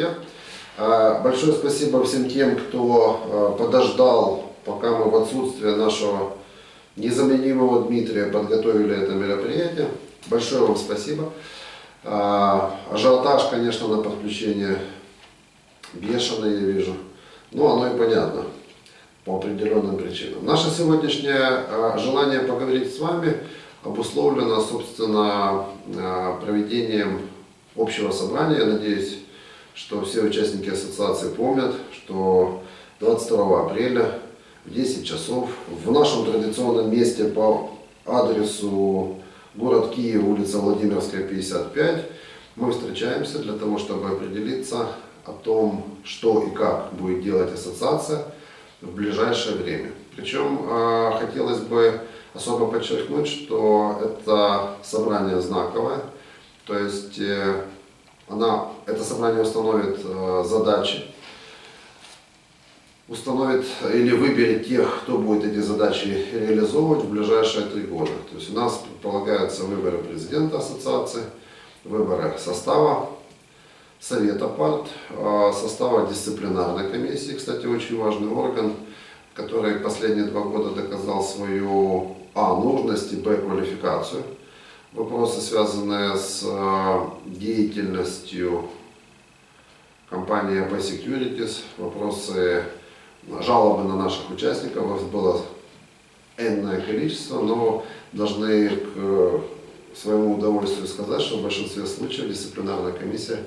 друзья. А, Большое спасибо всем тем, кто а, подождал, пока мы в отсутствие нашего незаменимого Дмитрия подготовили это мероприятие. Большое вам спасибо. А, Ажиотаж, конечно, на подключение бешеный, я вижу. Ну, оно и понятно по определенным причинам. Наше сегодняшнее желание поговорить с вами обусловлено, собственно, проведением общего собрания. Я надеюсь, что все участники ассоциации помнят, что 22 апреля в 10 часов в нашем традиционном месте по адресу город Киев, улица Владимирская, 55, мы встречаемся для того, чтобы определиться о том, что и как будет делать ассоциация в ближайшее время. Причем э, хотелось бы особо подчеркнуть, что это собрание знаковое, то есть э, она, это собрание установит э, задачи, установит или выберет тех, кто будет эти задачи реализовывать в ближайшие три года. То есть у нас предполагаются выборы президента ассоциации, выборы состава Совета парт, э, состава дисциплинарной комиссии, кстати, очень важный орган, который последние два года доказал свою а. нужность и б. квалификацию. Вопросы, связанные с э, деятельностью компании AP Securities, вопросы жалобы на наших участников было энное количество, но должны к своему удовольствию сказать, что в большинстве случаев дисциплинарная комиссия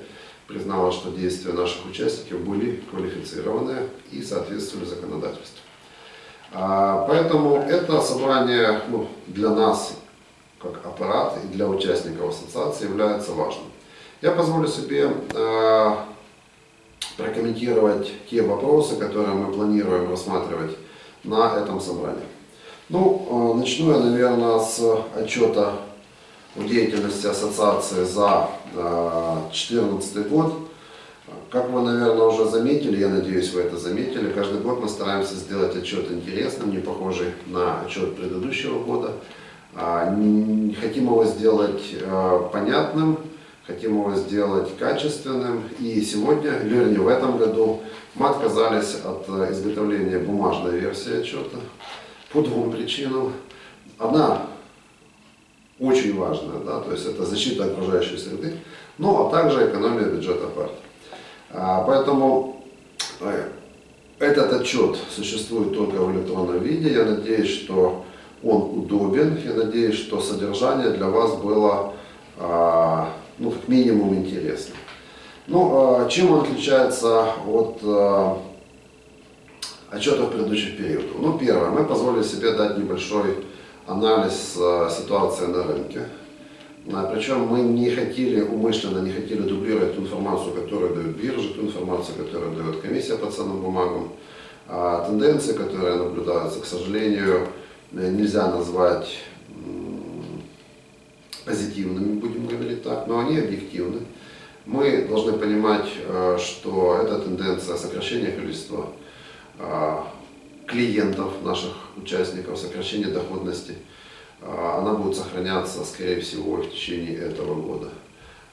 признала, что действия наших участников были квалифицированы и соответствовали законодательству. А, Поэтому это собрание ну, для нас, как аппарат, и для участников ассоциации является важным. Я позволю себе э, прокомментировать те вопросы, которые мы планируем рассматривать на этом собрании. Ну, э, начну я, наверное, с отчета о деятельности ассоциации за 2014 год. Как вы, наверное, уже заметили, я надеюсь, вы это заметили, каждый год мы стараемся сделать отчет интересным, не похожий на отчет предыдущего года. А, хотим его сделать а, понятным, хотим его сделать качественным. И сегодня, вернее, в этом году мы отказались от изготовления бумажной версии отчета по двум причинам. Одна очень важная, да, то есть это защита окружающей среды, ну а также экономия бюджета партии. А, поэтому э, этот отчет существует только в электронном виде. Я надеюсь, что он удобен. Я надеюсь, что содержание для вас было а, ну, как минимум интересно. Ну, а, чем он отличается от отчетов предыдущих периодов? Ну, первое, мы позволили себе дать небольшой анализ ситуации на рынке. Причем мы не хотели, умышленно не хотели дублировать ту информацию, которую дают биржи, ту информацию, которую дает комиссия по ценным бумагам. А тенденции, которые наблюдаются, к сожалению, нельзя назвать позитивными, будем говорить так, но они объективны. Мы должны понимать, э, что эта тенденция сокращения количества э, клиентов, наших участников, сокращения доходности – она будет сохраняться, скорее всего, в течение этого года.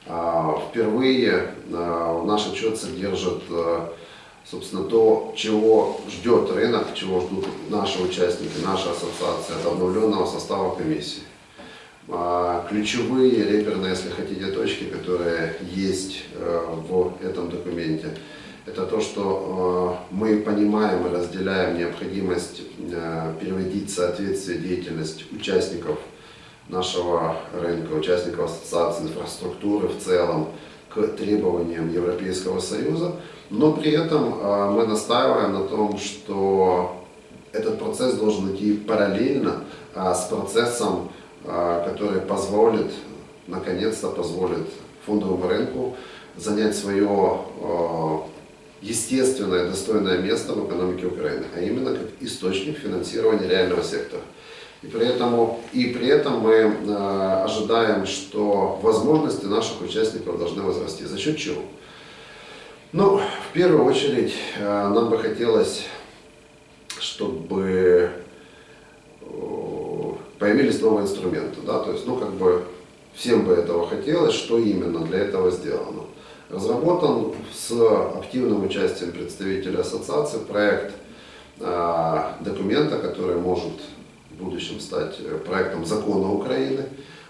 А, впервые наш отчет содержит, собственно, то, чего ждет рынок, чего ждут наши участники, наша ассоциация от обновленного состава комиссии. Ключевые реперные, если хотите, точки, которые есть в этом документе – это то, что э, мы понимаем и разделяем необходимость э, переводить соответствие деятельность участников нашего рынка, участников ассоциации инфраструктуры в целом к требованиям Европейского Союза, но при этом э, мы настаиваем на том, что этот процесс должен идти параллельно с процессом, который позволит, наконец-то позволит фондовому рынку занять свое естественное, достойное место в экономике Украины, а именно как источник финансирования реального сектора. И при этом, и при этом мы э, ожидаем, что возможности наших участников должны возрасти. За счет чего? Ну, в первую очередь, э, нам бы хотелось, чтобы э, появились новые инструменты. Да? То есть, ну, как бы всем бы этого хотелось, что именно для этого сделано. разработан с активным участием представителей ассоциации проект а, документа, который может в будущем стать э, проектом закона Украины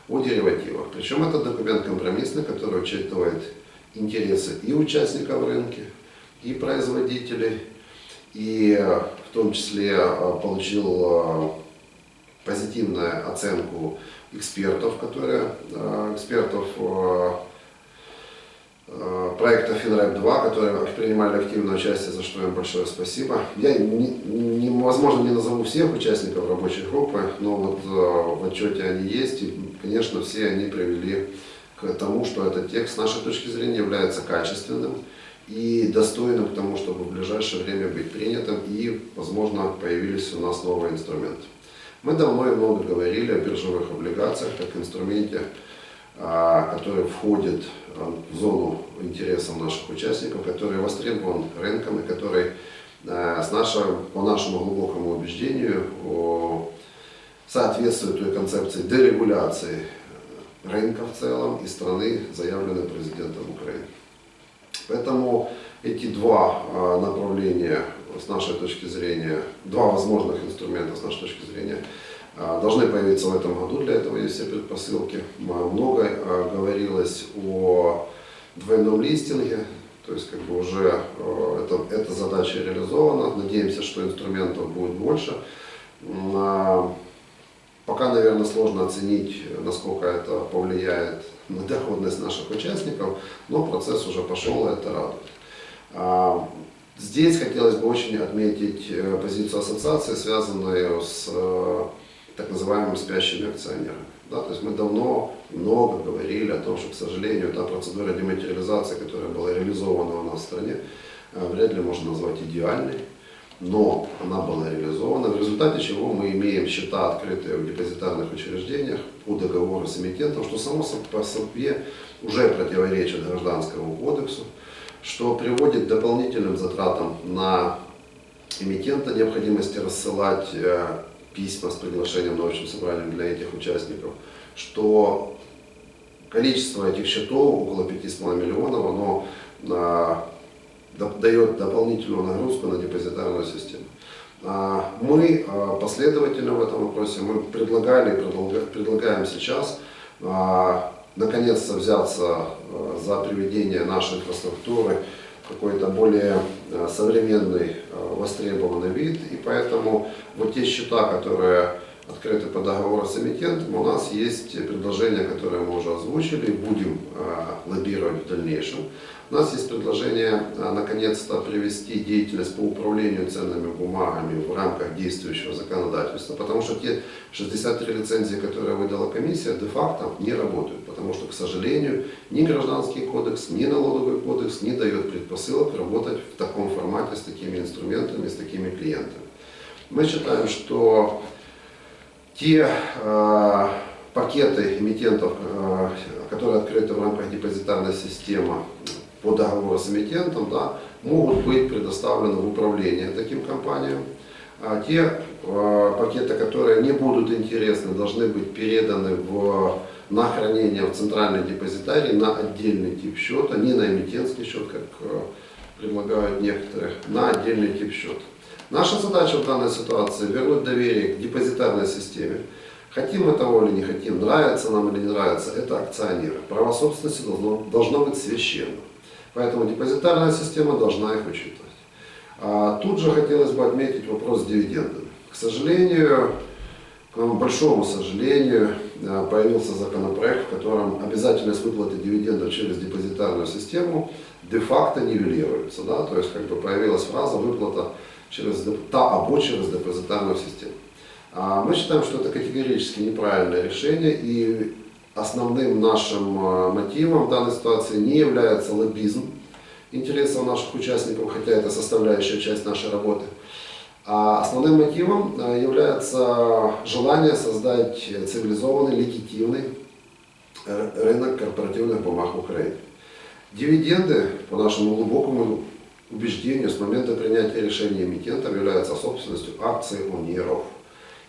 о деривативах. Причем это документ компромиссный, который учитывает интересы и участников рынка, и производителей, и э, в том числе э, получил позитивную оценку экспертов, которые, экспертов проекта FinRap 2, которые принимали активное участие, за что им большое спасибо. Я, не, не- возможно, не назову всех участников рабочей группы, но вот э, в отчете они есть, и, конечно, все они привели к тому, что этот текст с нашей точки зрения является качественным и достойным к тому, чтобы в ближайшее время быть принятым, и, возможно, появились у нас новые инструменты. Мы давно и много говорили о биржевых облигациях как инструменте, который входит а, в зону интересов наших участников, который востребован рынком и который а, с нашего, по нашему глубокому убеждению соответствует той концепции дерегуляции рынка в целом и страны, заявленной президентом Украины. Поэтому эти два а, направления с нашей точки зрения, два возможных инструмента с нашей точки зрения а, должны появиться в этом году. Для этого есть все предпосылки. Много а, говорилось о двойном листинге, то есть как бы уже э, это, эта задача реализована. Надеемся, что инструментов будет больше. А, Пока, наверное, сложно оценить, насколько это повлияет на доходность наших участников, но процесс уже пошел, и это радует. А, Здесь хотелось бы очень отметить э, позицию ассоциации, связанную с э, так называемыми спящими акционерами. Да, то есть мы давно много говорили о том, что, к сожалению, та процедура дематериализации, которая была реализована у нас в стране, э, вряд ли можно назвать идеальной но она была реализована, в результате чего мы имеем счета, открытые в депозитарных учреждениях по договору с эмитентом, что само по себе уже противоречит гражданскому кодексу, что приводит к дополнительным затратам на эмитента, необходимости рассылать э, письма с приглашением на общем собрании для этих участников, что количество этих счетов, около 5,5 миллионов, оно а, дает дополнительную нагрузку на депозитарную систему. А, Мы а, последовательно в этом вопросе, мы предлагали и предлага- предлагаем сейчас а, наконец-то взяться а, за приведение нашей инфраструктуры какой-то более современный, а, востребованный вид. И поэтому вот те счета, которые открыты по договору с эмитентом, у нас есть предложение, которое мы уже озвучили, будем а, лоббировать в дальнейшем. У нас есть предложение а, наконец-то привести деятельность по управлению ценными бумагами в рамках действующего законодательства, потому что те 63 лицензии, которые выдала комиссия, де-факто не работают, потому что, к сожалению, ни гражданский кодекс, ни налоговый кодекс не дает предпосылок работать в таком формате с такими инструментами, с такими клиентами. Мы считаем, что те э, пакеты эмитентов, э, которые открыты в рамках депозитарной системы по договору с эмитентом, да, могут быть предоставлены в управление таким компаниям. А те э, пакеты, которые не будут интересны, должны быть переданы в, на хранение в центральный депозитарий на отдельный тип счета, не на эмитентский счет, как э, предлагают некоторые, на отдельный тип счета. Наша задача в данной ситуации вернуть доверие к депозитарной системе. Хотим мы того или не хотим, нравится нам или не нравится, это акционеры. Право собственности должно, должно быть священным. Поэтому депозитарная система должна их учитывать. А тут же хотелось бы отметить вопрос с дивидендами. К сожалению, к моему большому сожалению, э, появился законопроект, в котором обязательность выплаты дивидендов через депозитарную систему де-факто нивелируется. Да? То есть как бы появилась фраза выплата через та або через депозитарную систему. А Мы считаем, что это категорически неправильное решение и основным нашим э, мотивом в данной ситуации не является лоббизм интересов наших участников, хотя это составляющая часть нашей работы. А основным мотивом э, является желание создать цивилизованный, легитимный рынок корпоративных бумаг в Украине. Дивиденды, по нашему глубокому убеждению, с момента принятия решения эмитентом являются собственностью акционеров.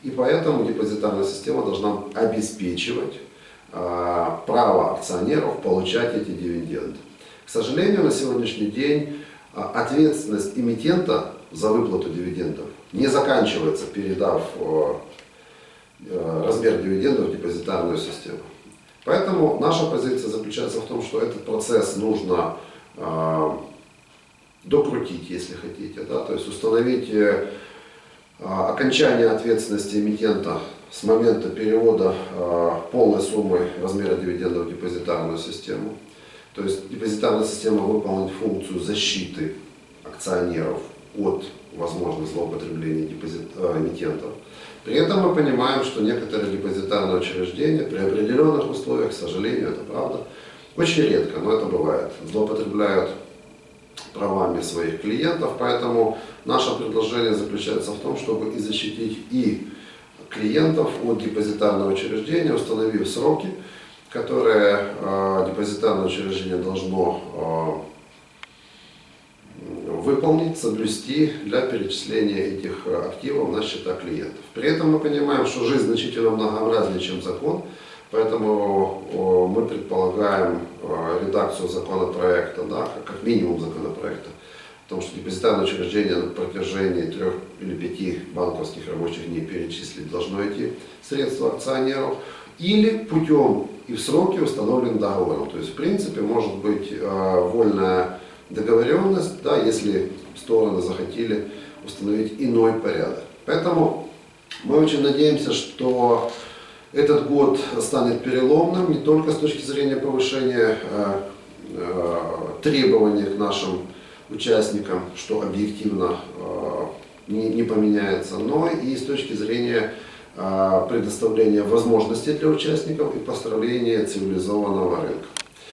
И поэтому депозитарная система должна обеспечивать а, право акционеров получать эти дивиденды. К сожалению, на сегодняшний день а, ответственность эмитента за выплату дивидендов не заканчивается, передав э, э, размер дивидендов в депозитарную систему. Поэтому наша позиция заключается в том, что этот процесс нужно э, докрутить, если хотите, да, то есть установить э, окончание ответственности эмитента с момента перевода э, полной суммы размера дивидендов в депозитарную систему. То есть депозитарная система выполнит функцию защиты акционеров от возможных злоупотреблений депозит, э, эмитентов. При этом мы понимаем, что некоторые депозитарные учреждения при определенных условиях, к сожалению, это правда, очень редко, но это бывает, злоупотребляют правами своих клиентов, поэтому наше предложение заключается в том, чтобы и защитить и клиентов от депозитарного учреждения, установив сроки, которые э, депозитарное учреждение должно э, выполнить, соблюсти для перечисления этих э, активов на счета клиентов. При этом мы понимаем, что жизнь значительно многообразнее, чем закон, поэтому мы предполагаем редакцию законопроекта, да, как минимум законопроекта, о том, что депозитарное учреждение на протяжении трех или пяти банковских рабочих дней перечислить должно эти средства акционеров, или путем и в сроки установлен договором. То есть, в принципе, может быть э, вольная договоренность, да, если стороны захотели установить иной порядок. Поэтому мы очень надеемся, что этот год станет переломным не только с точки зрения повышения э, э, требований к нашим участникам, что объективно э, не, не поменяется, но и с точки зрения э, предоставления возможностей для участников и построения цивилизованного рынка.